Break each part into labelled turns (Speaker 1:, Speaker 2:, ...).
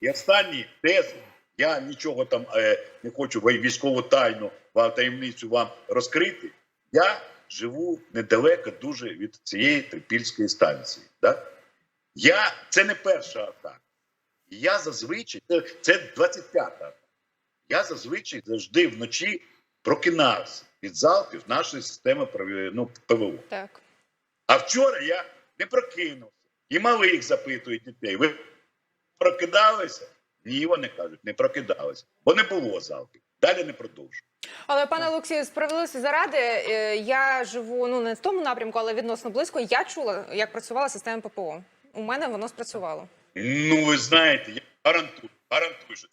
Speaker 1: І останній тез, я нічого там е, не хочу військову тайну, таємницю вам розкрити. Я живу недалеко дуже від цієї трипільської станції. Да? Я, це не перша атака. Я зазвичай, це, це 25-та атака. Я зазвичай завжди вночі прокинався від залпів нашої системи ну, ПВО.
Speaker 2: Так.
Speaker 1: А вчора я не прокинувся. І малих запитують дітей. Ви прокидалися? Ні, вони кажуть, не прокидалися, бо не було залпів. Далі не продовжую.
Speaker 2: Але пане Олексію, справедливості заради, е, я живу ну не в тому напрямку, але відносно близько. Я чула, як працювала система ППО. У мене воно спрацювало.
Speaker 1: Ну, ви знаєте, я гарантую, гарантую, що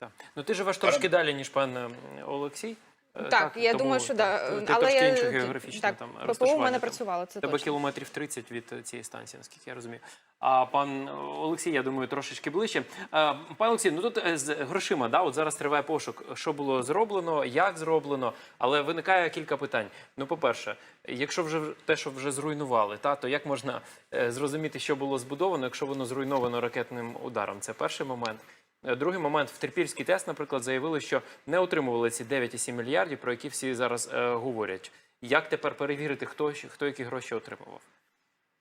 Speaker 3: Так. Ну ти живеш трошки далі, ніж пан Олексій. Е,
Speaker 2: Так, я
Speaker 3: тому,
Speaker 2: думаю, що да.
Speaker 3: так, ти
Speaker 2: але
Speaker 3: трошки
Speaker 2: я-
Speaker 3: інше географічне
Speaker 2: так,
Speaker 3: там
Speaker 2: ППО у мене працювало. Це
Speaker 3: Тебе
Speaker 2: точно.
Speaker 3: кілометрів 30 від е, цієї станції, наскільки я розумію. А пан Олексій, я думаю, трошечки ближче. А, пан Олексій, ну тут е, з грошима, да, от зараз триває пошук, що було зроблено, як зроблено, але виникає кілька питань. Ну, по-перше, якщо вже те, що вже зруйнували, та то як можна е, зрозуміти, що було збудовано, якщо воно зруйновано ракетним ударом? Це перший момент. Е, Другий момент в Трипільський тест, наприклад, заявили, що не отримували ці 9,7 мільярдів, про які всі зараз е, говорять. Як тепер перевірити, хто, хто які гроші отримував?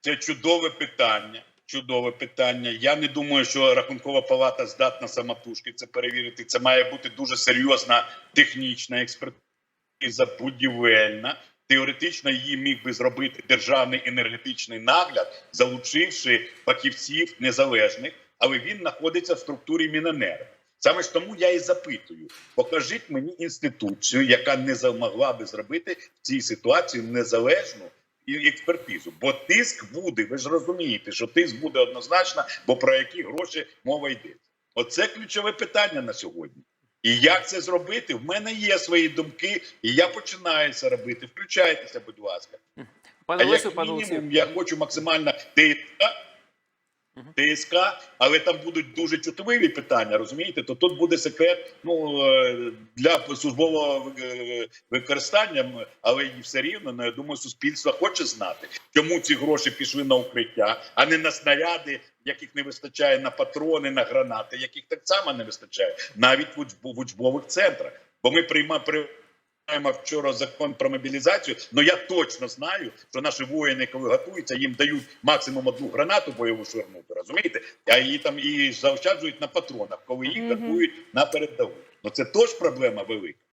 Speaker 1: Це чудове питання. Чудове питання. Я не думаю, що рахункова палата здатна самотужки це перевірити. Це має бути дуже серйозна технічна експертиза, будівельна. Теоретично її міг би зробити державний енергетичний нагляд, залучивши фахівців незалежних, але він знаходиться в структурі Міненерго. Саме ж тому я і запитую: покажіть мені інституцію, яка не змогла би зробити в цій ситуації незалежну експертизу. Бо тиск буде. Ви ж розумієте, що тиск буде однозначно, бо про які гроші мова йде. Оце ключове питання на сьогодні. І як це зробити? В мене є свої думки, і я починаю це робити. Включайтеся, будь ласка.
Speaker 3: Пане
Speaker 1: А
Speaker 3: Олесю,
Speaker 1: як
Speaker 3: пане
Speaker 1: я хочу максимально ТСК, але там будуть дуже чутливі питання, розумієте? То тут буде секрет ну, е, для службового е, використання, але і все рівно, ну, я думаю, суспільство хоче знати, чому ці гроші пішли на укриття, а не на снаряди, яких не вистачає на патрони, на гранати, яких так само не вистачає, навіть в учбових центрах. Бо ми приймаємо приймаємо вчора закон про мобілізацію. але я точно знаю, що наші воїни, коли готуються, їм дають максимум одну гранату бойову швирнути, розумієте? А її там і заощаджують на патронах, коли їх готують на передову. Ну це теж проблема велика.